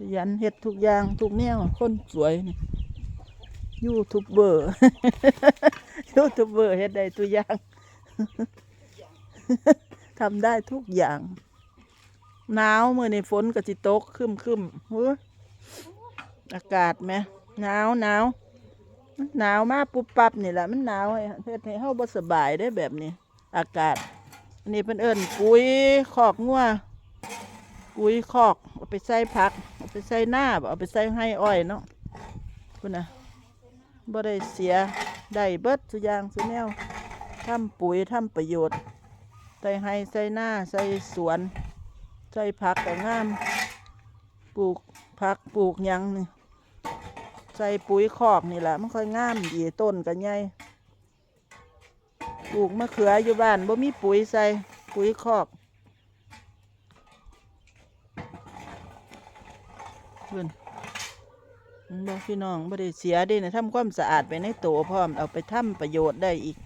ขยันเฮ็ดทุกอย่าง ทุกแนวคนสวยยูทูบเบอร์ยูทูบเบอร์เฮ็ดได้ตัวอย่างทำได้ทุกอย่างหนาวเมื้อในฝนก็สิตกคึมคึมเฮ้ยอากาศแหมหนาวหนาวหนาวมากปุ๊บปั๊บนี่แหละมันหนาวให้เฮ็ดให้เฮาบ่สบายได้แบบนี้ อากาศอันนี้เพิ่นเอิ้นปุ๋ยคอกงัวปุ๋ยคอกเอาไปใส่ผัก ไปใส่หน้าเอาไปใส่ให้อ้อยเนาะพุ่นะบ่ได้เสียได้เบิดทุยางทุแนวทำปุ๋ยทำประโยชน์ ใส่ให้ใส่หน้าใส่สวน ใส่ผักก็งาม ปลูกผักปลูกยังนี่ใส่ปุ๋ยคอกนี่แหละมันค่อยงามดีต้นก็ใหญ่ปลูกมะเขืออยู่บ้านบ่มีปุ๋ยใส่ปุ๋ยคอก เพิ่นเห็นบ่พี่น้องบ่ได้เสียเด้นะทำความสะอาดไปในโตพร้อมเอาไปทำประโยชน์ได้อีก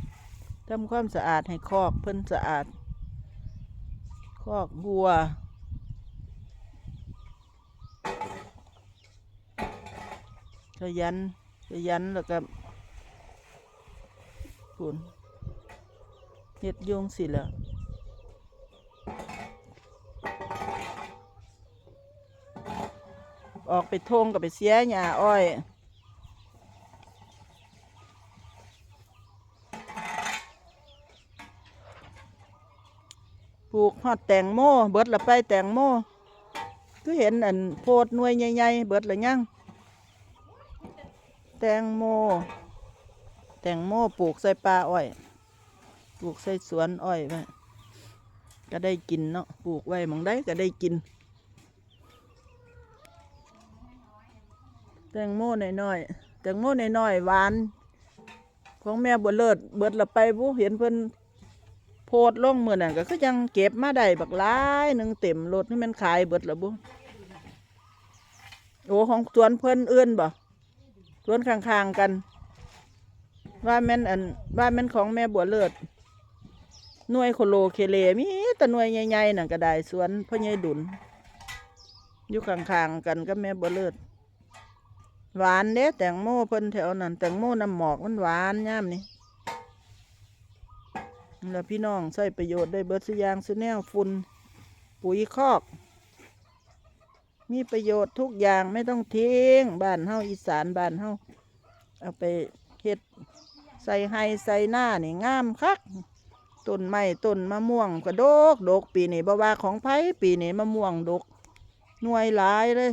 ทำความสะอาดให้คอกเพิ่นสะอาด คอกบัวขยันขยันแล้วก็ผุนเฮ็ดยงสิละ ออกไปทงกับไปเสียหญ้าอ้อยปลูกฮอดแตงโมเบิดละไปแตงโมคือเห็นอันโพดหน่วยใหญ่ๆเบิดละยังแตงโม แตงโมปลูกใส่ปลาอ้อย ปลูกใส่สวนอ้อยไว้ก็ได้กินเนาะปลูกไว้มองได้ก็ได้กิน แตงโมน้อยๆแตงโมน้อยๆหวาน ของแม่บัวเลิศเบิดละไปบุเห็นเพิ่นโพดล่องเมือนั่นก็คือยังเก็บมาได้บักหลายหนึ่งเต็มรถนี่มันขายเบิดละบุโอ้ของสวนเพิ่นเอื้อนบ่สวนข้างๆกัน ว่าแม่นอันว่าแม่นของแม่บัวเลิศหน่วยโคโลเคเลมีแต่หน่วยใหญ่ๆนั่นก็ได้สวนพ่อใหญ่ดุลอยู่ข้างๆกันกับแม่บัวเลิศ หวานเด้แตงโมเพิ่นแถวนั้นแตงโมน้ำหมอกมันหวานย่ามนี่แล้วพี่น้องใช้ประโยชน์ได้เบิดสุยางสุแนวฝุ่นปุ๋ยคอก มีประโยชน์ทุกอย่างไม่ต้องทิ้งบ้านเฮาอีสานบ้านเฮาเอาไปเฮ็ดใส่ไฮใส่หน้านี่งามคักต้นไม้ต้นมะม่วงก็ดก โดกปีนี้บ่ว่าของไผปีนี้มะม่วงดกหน่วยหลายเลย